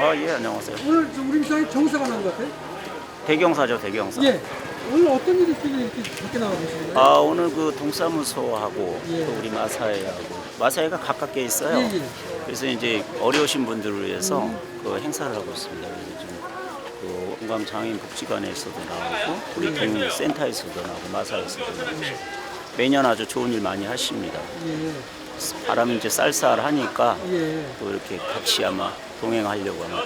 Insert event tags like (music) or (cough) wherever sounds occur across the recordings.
아, 예, 안녕하세요. 오늘 저 우리 미사에 경사가 난 것 같아요? 대경사죠, 대경사. 예. 오늘 어떤 일이 있길래 이렇게 밖에 나와 계시는 거예요? 아, 오늘 그 동사무소하고 예. 또 우리 마사회하고 마사회가 가깝게 있어요. 예, 예. 그래서 이제 어려우신 분들을 위해서 그 행사를 하고 있습니다. 그래서 지금 그 온감 장애인 복지관에서도 나오고 우리 동센터에서도 나오고 마사회에서도 나오고 매년 아주 좋은 일 많이 하십니다. 예. 바람이 이제 쌀쌀하니까 예. 또 이렇게 같이 아마 동행하려고 아마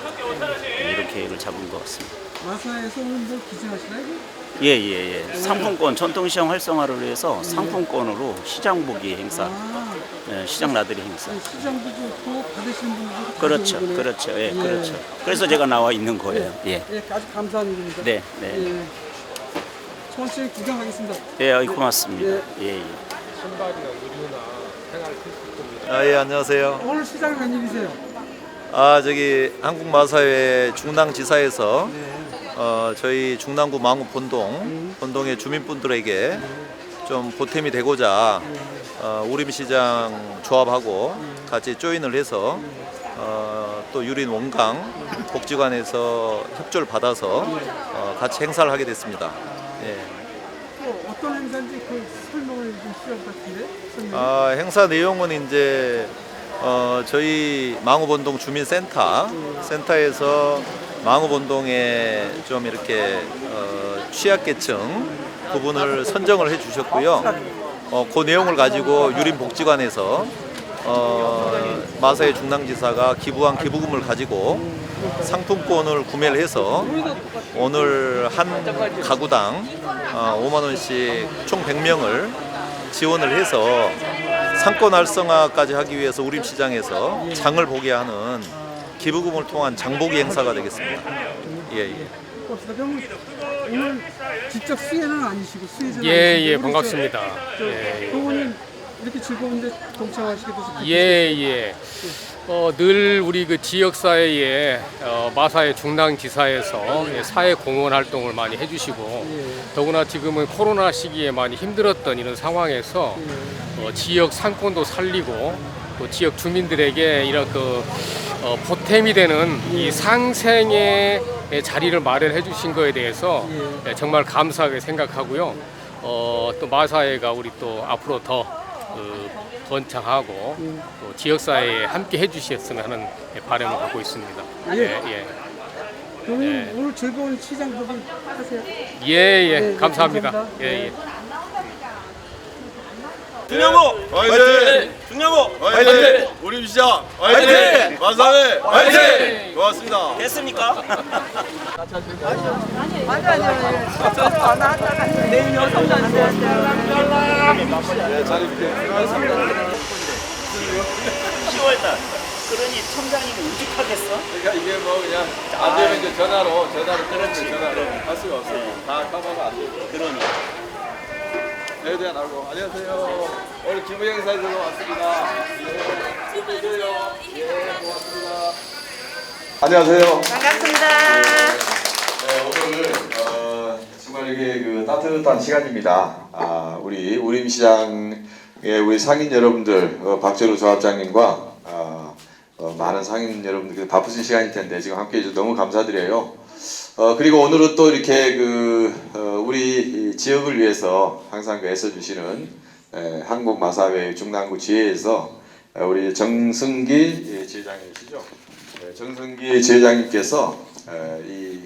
이렇게 계획을 잡은 것 같습니다. 마사에서 오늘 뭐 기증하시나요? 예, 예, 예. 상품권, 전통시장 활성화를 위해서 상품권으로 시장 보기 행사, 아, 예, 시장 나들이 행사. 아니, 시장도 좋고 받으시는 분들도 그렇죠, 가져오는 거네. 그렇죠, 예, 그렇죠. 그래서 제가 나와 있는 거예요. 예, 예, 아주 감사한 일입니다. 네, 네. 예. 천천히 구경하겠습니다. 예, 어이, 고맙습니다. 예, 예. 아, 예, 안녕하세요. 오늘 시장 웬일이세요? 아, 저기 한국마사회 중랑지사에서 네. 어, 저희 중랑구 망우 본동, 본동의 주민분들에게 좀 보탬이 되고자 어, 우림시장 조합하고 같이 조인을 해서 어, 또 유린 원강 복지관에서 협조를 받아서 어, 같이 행사를 하게 됐습니다. 예. 또 어떤 행사인지 그 설명을 좀 필요할 것 같은데? 설명. 아, 행사 내용은 이제 어, 저희 망우본동 주민센터 센터에서 망우본동에 좀 이렇게 어, 취약계층 부분을 선정을 해주셨고요. 어, 그 내용을 가지고 유림복지관에서 어, 마사의 중랑지사가 기부한 기부금을 가지고 상품권을 구매를 해서 오늘 한 가구당 어, 5만 원씩 총 100명을 지원을 해서 상권 활성화까지 하기 위해서 우림시장에서 장을 보게 하는 기부금을 통한 장보기 행사가 되겠습니다. 예, 예. 그럼 오늘 직접 수혜는 아니시고 수혜자는 예, 아니시고 예, 반갑습니다. 저, 저 예, 예. 부모님 이렇게 즐거운데 동참하시게 기쁘시죠? 예, 예. 어, 늘 우리 그 지역사회에 어, 마사의 중랑지사에서 예, 사회 공헌 활동을 많이 해주시고 예. 더구나 지금은 코로나 시기에 많이 힘들었던 이런 상황에서 어, 지역 상권도 살리고 또 지역 주민들에게 이런 그 어, 보탬이 되는 이 상생의 자리를 마련해 주신 거에 대해서 예. 예, 정말 감사하게 생각하고요. 어, 또 마사회가 우리 또 앞으로 더 그, 번창하고 또 지역사회에 함께 해주셨으면 하는 바람을 갖고 있습니다. 예. 예, 예. 그러면 예. 오늘 즐거운 시장 보기 하세요. 예, 예, 네, 감사합니다. 감사합니다. 예, 예. 중량고 화이팅! 중량고 화이팅! 우리 시장 화이팅! 마사회 화이팅! 고맙습니다. 됐습니까? 네, 10월달. 그러니 청장이면 우직하겠어? 그러니까 이게 뭐 그냥 안 되면 이제 전화로 전화로 끊으면 전화로 할 수가 없어. 다 까봐도 안 돼. 그러니. 네, 대한 알고 안녕하세요. 오늘 기부 행사에 들어 왔습니다. 예, 안녕하세요. 예, 고맙습니다. 안녕하세요. 반갑습니다. 네, 오늘 어, 정말 이게 그 따뜻한 시간입니다. 아, 우리 우림시장의 우리 상인 여러분들, 어, 박재로 조합장님과 아, 어, 많은 상인 여러분들 바쁘신 시간일 텐데 지금 함께 해 주셔서 너무 감사드려요. 어, 그리고 오늘은 또 이렇게 그 어, 우리 이 지역을 위해서 항상 그 애써주시는 에, 한국 마사회 중랑구 지회에서 어, 우리 정승기 예, 지회장님이시죠? 네, 정승기 지회장님께서 에, 이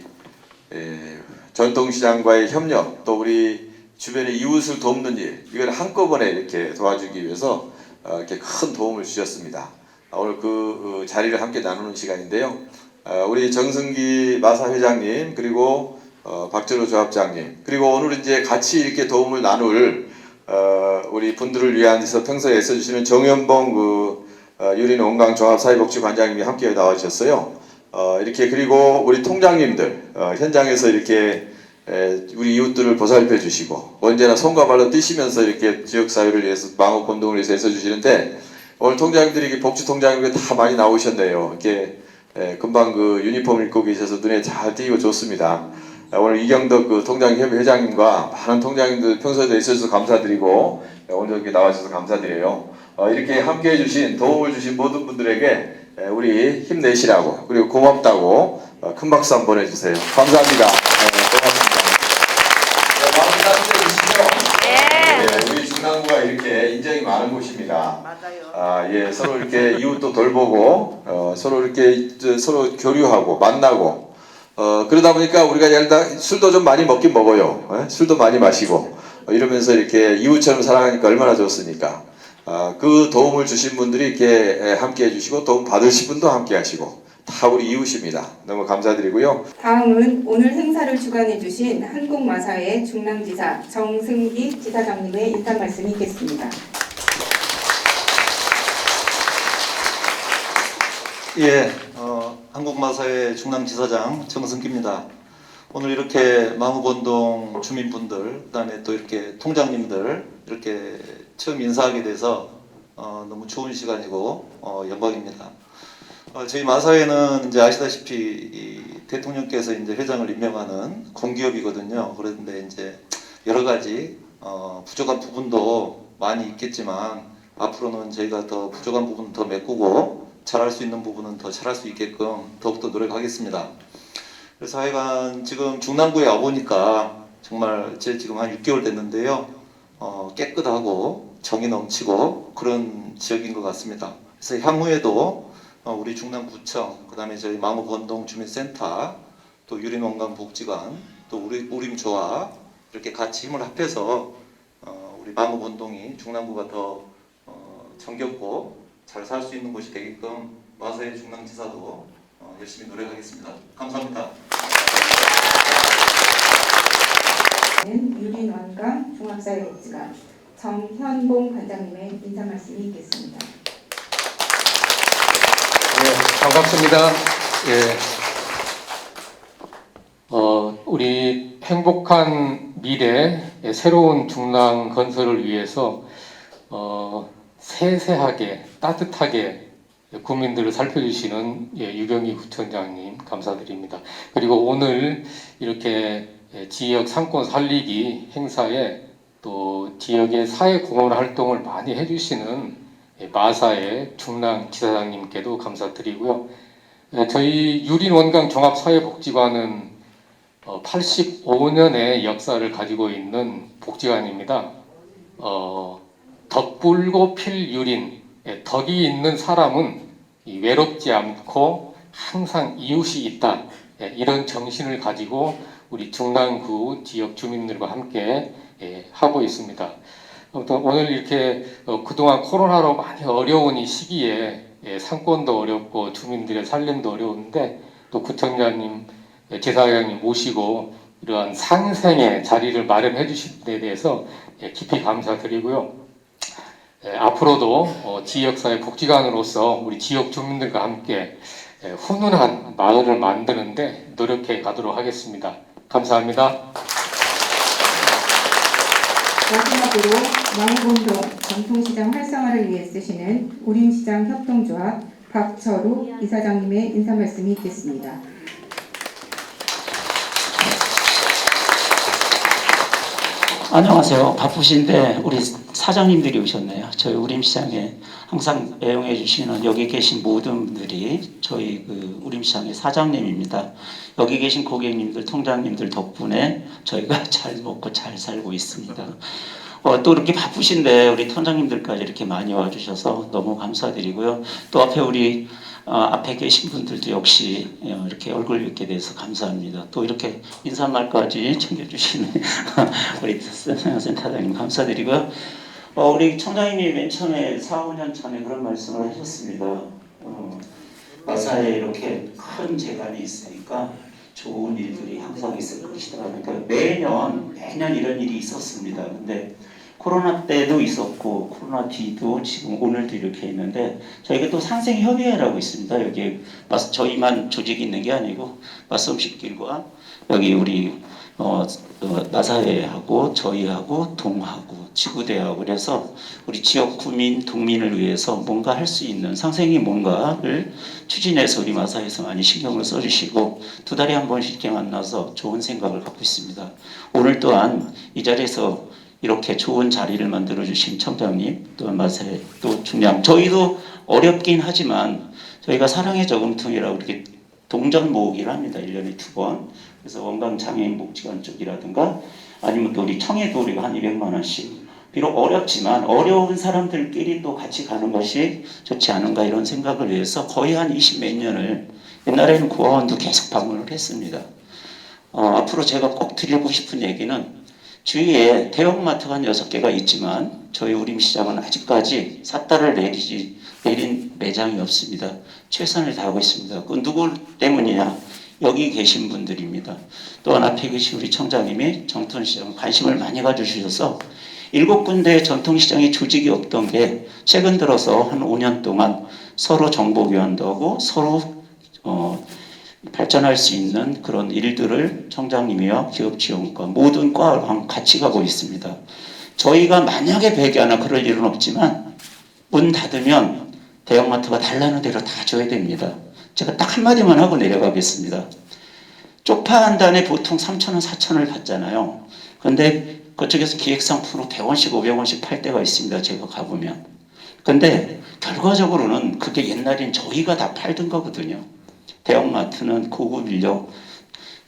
에, 전통시장과의 협력 또 우리 주변의 이웃을 돕는 일 이걸 한꺼번에 이렇게 도와주기 위해서 어, 이렇게 큰 도움을 주셨습니다. 아, 오늘 그 어, 자리를 함께 나누는 시간인데요. 어, 우리 정승기 마사 회장님 그리고 어, 박재로 조합장님 그리고 오늘 이제 같이 이렇게 도움을 나눌 어, 우리 분들을 위해서 평소에 애써주시는 정현봉 그 온강 종합 사회복지관장님이 함께 나와주셨어요. 어, 이렇게 그리고 우리 통장님들 어, 현장에서 이렇게 에, 우리 이웃들을 보살펴 주시고 언제나 손과 발로 뛰시면서 이렇게 지역 사회를 위해서 망업 공동을 위해서 애써 주시는데 오늘 통장님들이 복지 통장님이 다 많이 나오셨네요. 이렇게 에, 금방 그 유니폼을 입고 계셔서 눈에 잘 띄고 좋습니다. 어, 오늘 이경덕 그 통장협의 회장님과 많은 통장님들 평소에도 있어주셔서 감사드리고 어, 오늘 이렇게 나와주셔서 감사드려요. 어, 이렇게 함께 해주신 도움을 주신 모든 분들에게 에, 우리 힘내시라고 그리고 고맙다고 어, 큰 박수 한번 보내주세요. 감사합니다. 네, 마음 따뜻해 주시죠. 예, 우리 중랑구가 이렇게 인정이 곳입니다. 맞아요. 아, 예, 서로 이렇게 이웃도 돌보고, 어, 서로 이렇게 저, 서로 교류하고, 만나고, 어, 그러다 보니까 우리가 일단 술도 좀 많이 먹긴 먹어요. 예? 술도 많이 마시고, 어, 이러면서 이렇게 이웃처럼 살아가니까 얼마나 좋습니까? 아, 그 도움을 주신 분들이 이렇게 예, 함께 해주시고, 도움 받으신 분도 함께 하시고, 다 우리 이웃입니다. 너무 감사드리고요. 다음은 오늘 행사를 주관해 주신 한국마사회 중랑지사 정승기 지사장님의 인사 말씀이 있겠습니다. 예, 어, 한국마사회 중남지사장 정승기입니다. 오늘 이렇게 망우본동 주민분들, 그다음에 또 이렇게 통장님들 이렇게 처음 인사하게 돼서 어, 너무 좋은 시간이고 어, 영광입니다. 어, 저희 마사회는 이제 아시다시피 이 대통령께서 이제 회장을 임명하는 공기업이거든요. 그런데 이제 여러 가지 어, 부족한 부분도 많이 있겠지만 앞으로는 저희가 더 부족한 부분 더 메꾸고 잘할 수 있는 부분은 더 잘할 수 있게끔 더욱더 노력하겠습니다. 그래서 하여간 지금 중남구에 와보니까 정말 제 지금 한 6개월 됐는데요. 어, 깨끗하고 정이 넘치고 그런 지역인 것 같습니다. 그래서 향후에도 어, 우리 중남구청, 그 다음에 저희 망우번동 주민센터, 또 유림원광복지관, 또 우리 우림조합 이렇게 같이 힘을 합해서 어, 우리 망우번동이 중남구가 더 어, 정겹고 잘 살 수 있는 곳이 되게끔 마사회 중남지사도 어, 열심히 노력하겠습니다. 감사합니다. 유린원강 종합사회복지관 정현봉 관장님의 인사 말씀이 있겠습니다. 네, 반갑습니다. 예. 어, 우리 행복한 미래, 예, 새로운 중랑 건설을 위해서 어, 세세하게 따뜻하게 국민들을 살펴주시는 예, 유경희 구청장님 감사드립니다. 그리고 오늘 이렇게 예, 지역 상권 살리기 행사에 또 지역의 사회 공헌 활동을 많이 해주시는 예, 마사의 중랑 지사장님께도 감사드리고요. 예, 저희 유린 원강 종합사회복지관은 85년의 역사를 가지고 있는 복지관입니다. 어, 덕불고 필 유린, 예, 덕이 있는 사람은 이 외롭지 않고 항상 이웃이 있다. 예, 이런 정신을 가지고 우리 중랑구 지역 주민들과 함께 예, 하고 있습니다. 오늘 이렇게 어, 그동안 코로나로 많이 어려운 이 시기에 예, 상권도 어렵고 주민들의 살림도 어려운데 또 구청장님, 예, 제사장님 모시고 이러한 상생의 자리를 마련해 주신 데 대해서 예, 깊이 감사드리고요. 예, 앞으로도 어, 지역사회 복지관으로서 우리 지역 주민들과 함께 예, 훈훈한 마을을 만드는데 노력해 가도록 하겠습니다. 감사합니다. 마지막으로 망원동 전통시장 활성화를 위해 쓰시는 우림시장 협동조합 박철우 이사장님의 인사 말씀이 있겠습니다. 안녕하세요. 바쁘신데 우리 사장님들이 오셨네요. 저희 우림시장에 항상 애용해 주시는 여기 계신 모든 분들이 저희 그 우림시장의 사장님입니다. 여기 계신 고객님들, 통장님들 덕분에 저희가 (laughs) 잘 먹고 잘 살고 있습니다. 어, 또 이렇게 바쁘신데 우리 통장님들까지 이렇게 많이 와주셔서 너무 감사드리고요. 또 앞에 우리 어, 앞에 계신 분들도 역시 어, 이렇게 얼굴 뵙게 돼서 감사합니다. 또 이렇게 인사말까지 (laughs) 챙겨주시는 (laughs) 우리 센터장님 감사드리고요. 어, 우리 청장님이 맨 처음에 4, 5년 전에 그런 말씀을 하셨습니다. 어, 마사에 이렇게 큰 재간이 있으니까 좋은 일들이 항상 있을 것이다. 그러니까 매년 매년 이런 일이 있었습니다. 근데 코로나 때도 있었고 코로나 뒤도 지금 오늘도 이렇게 있는데 저희가 또 상생협의회라고 있습니다. 여기 저희만 조직이 있는 게 아니고 말씀식길과 여기 우리 어, 어, 나사회하고 저희하고 동하고 지구대하고 그래서 우리 지역 구민 동민을 위해서 뭔가 할 수 있는 상생이 뭔가를 추진해서 우리 마사에서 많이 신경을 써주시고 두 달에 한 번씩 이렇게 만나서 좋은 생각을 갖고 있습니다. 오늘 또한 이 자리에서 이렇게 좋은 자리를 만들어 주신 청장님 또 마사회 또 중량 저희도 어렵긴 하지만 저희가 사랑의 저금통이라고 이렇게 동전 모으기를 합니다. 1년에 두 번. 그래서 원광장애인 복지관 쪽이라든가 아니면 또 우리 청해도 우리가 한 200만 원씩 비록 어렵지만 어려운 사람들끼리 또 같이 가는 것이 좋지 않은가 이런 생각을 위해서 거의 한 20 몇 년을 옛날에는 구화원도 계속 방문을 했습니다. 어, 앞으로 제가 꼭 드리고 싶은 얘기는 주위에 대형마트가 한 6개가 있지만 저희 우림시장은 아직까지 삿달을 내리지 내린 매장이 없습니다. 최선을 다하고 있습니다. 그 누구 때문이냐? 여기 계신 분들입니다. 또한 앞에 계신 우리 청장님이 정통시장 관심을 많이 가져주셔서 일곱 군데 전통시장에 조직이 없던 게 최근 들어서 한 5년 동안 서로 정보 교환도 하고 서로 어, 발전할 수 있는 그런 일들을 청장님이와 기업지원과 모든 과랑 같이 가고 있습니다. 저희가 만약에 베개 하나 그럴 일은 없지만 문 닫으면 대형마트가 달라는 대로 다 줘야 됩니다. 제가 딱 한마디만 하고 내려가겠습니다. 쪽파 한 단에 보통 3,000원, 4,000원을 받잖아요. 근데 그쪽에서 기획상품으로 100원씩, 500원씩 팔 때가 있습니다. 제가 가보면. 근데 결과적으로는 그게 옛날엔 저희가 다 팔던 거거든요. 대형마트는 고급 인력,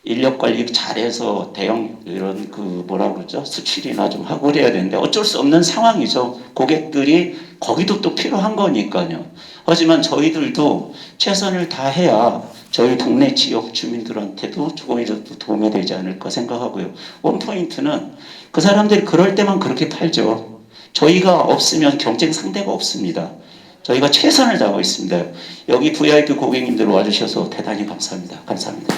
인력 관리 잘해서 대형 이런 그 뭐라 그러죠 수출이나 좀 하고 그래야 되는데 어쩔 수 없는 상황이죠. 고객들이 거기도 또 필요한 거니까요. 하지만 저희들도 최선을 다해야 저희 동네 지역 주민들한테도 조금이라도 도움이 되지 않을까 생각하고요. 원포인트는 그 사람들이 그럴 때만 그렇게 팔죠. 저희가 없으면 경쟁 상대가 없습니다. 저희가 최선을 다하고 있습니다. 여기 VIP 고객님들 와주셔서 대단히 감사합니다. 감사합니다.